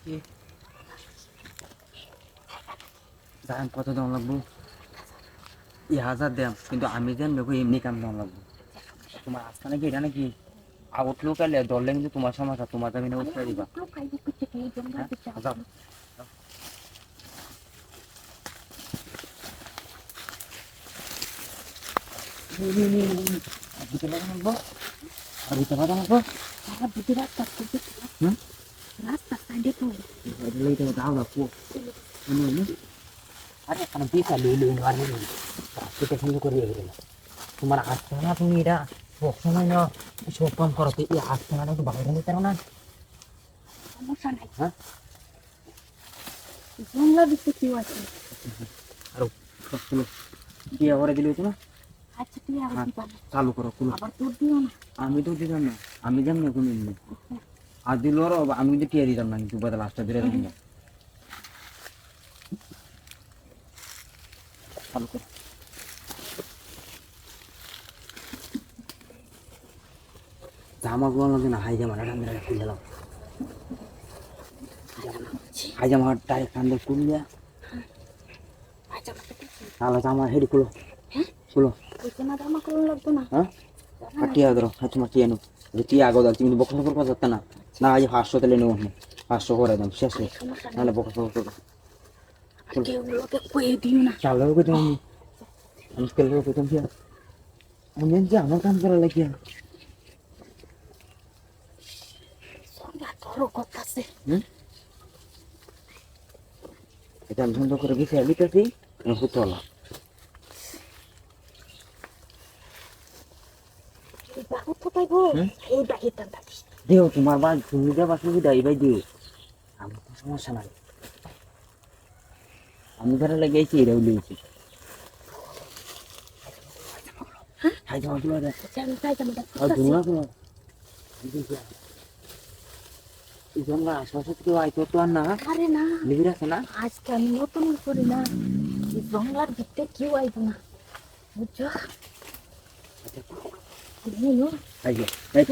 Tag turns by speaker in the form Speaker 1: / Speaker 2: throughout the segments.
Speaker 1: কি? দাম কত দাম লাগবো? ই হাজার দাম কিন্তু আমি যেন দেখো এমনি কাম দাম লাগবো? তোমার আস্থা নাকি এটা নাকি? আউট লোক আলে দরলে কিন্তু তোমার সমস্যা তোমার দামি না উঠতে দিবা। হ্যাঁ? যাও। দিতে পারব লাগবো আর দিতে পারব লাগবো হুম লইতে দাও
Speaker 2: আরে পিসা আর নেই করে গেল তোমার আসছে না তুমি এটা সব সময় না সব কাম করো তো এই আসছে না একটু বাইরে নিতে না হ্যাঁ?
Speaker 3: জংলা দিতে কি আছে
Speaker 1: সবগুলো কি আবার দিলে হতো
Speaker 3: আচ্ছা না।
Speaker 1: চালু করো কুলো
Speaker 3: আবার তোর দিও না
Speaker 1: আমি তো দিতাম না আমি যাম না কোনো আর দিল আমি কিন্তু টিয়া দিতাম না কিন্তু লাস্টটা দিলে দিতাম না। চালু জামা গুলো লাগে না হাই জামা রান্না খুলে দাও হাই জামা টাই কান্দে খুললে তাহলে জামা হেডি খুলো।
Speaker 3: হ্যাঁ?
Speaker 1: খুলো।
Speaker 3: জামা করুন লাগতো না।
Speaker 1: হ্যাঁ? টিয়া ধরো হ্যাঁ তোমার টিয়া নো। টিয়া আগো দাও তুমি বকর বকর কথা না। না আজ পাঁচশো তাহলে নেব না পাঁচশো করে দাম শেষে
Speaker 3: নেই
Speaker 1: নাহলে বকর বকর করো
Speaker 3: কেউ লোকে কয়ে দিও না।
Speaker 1: চালো কে তুমি? আমি কেলো কে তুমি? আমি জানছি আমার কাম করা লাগিয়া এটা আমি সুন্দর করে গেছি আলিতেছি হুতলা
Speaker 3: এই বাবু তো পাইবো এই বাহির টান
Speaker 1: দেও তোমার বা তুমি যা বাসা সুবিধা এবার দিও আমার কোনো সমস্যা নাই। আমি ধরে লাগিয়েছি এটাও লিয়েছি তো
Speaker 3: আজকে আমি নতুন করি না জংলার ভিতরে কেউ আইব না। বুঝছ?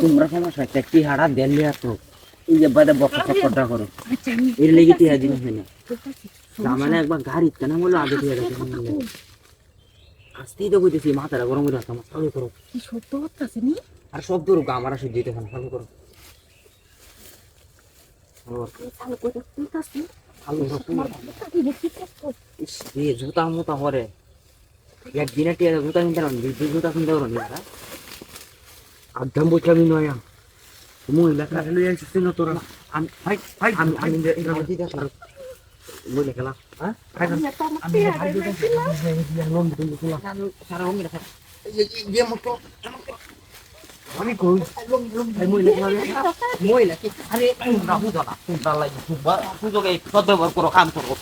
Speaker 1: তোমরা সমস্যা তো এই যে বাদে বক্কা চক্করটা করো। এর লেগে টিয়া দিন হয় না। সামানে একবার গাড়ি কেন বলো আগে টিয়া
Speaker 3: আস্তে
Speaker 1: দেখে
Speaker 3: কথা কই।
Speaker 1: আসতেই তো কইতেছি মাথাটা গরম করে রাখতাম চালু করো।
Speaker 3: কি সত্য হচ্ছে নি?
Speaker 1: আর আমার আসে দিতে হয় চালু করো। রে জুতা মুতা হরে। একদিনে জুতা কিনতে জুতা কিনতে পারো না একদম বইটা আমি নয়া মহিলা কাছে লই আইছিস না তোরা আমি ভাই ভাই আমি আমি এটা মধ্যে দেখা মহিলা খেলা হ্যাঁ
Speaker 3: আমি পেয়ারে রাখছিলাম।
Speaker 1: সারা হঙ্গি দেখা ইয়ে মতো আমি কই মহিলা খেলা মহিলা কি আরে বুঝো না তোমরা লাগি সুযোগে সদ্ব্যবহার করো কাম করো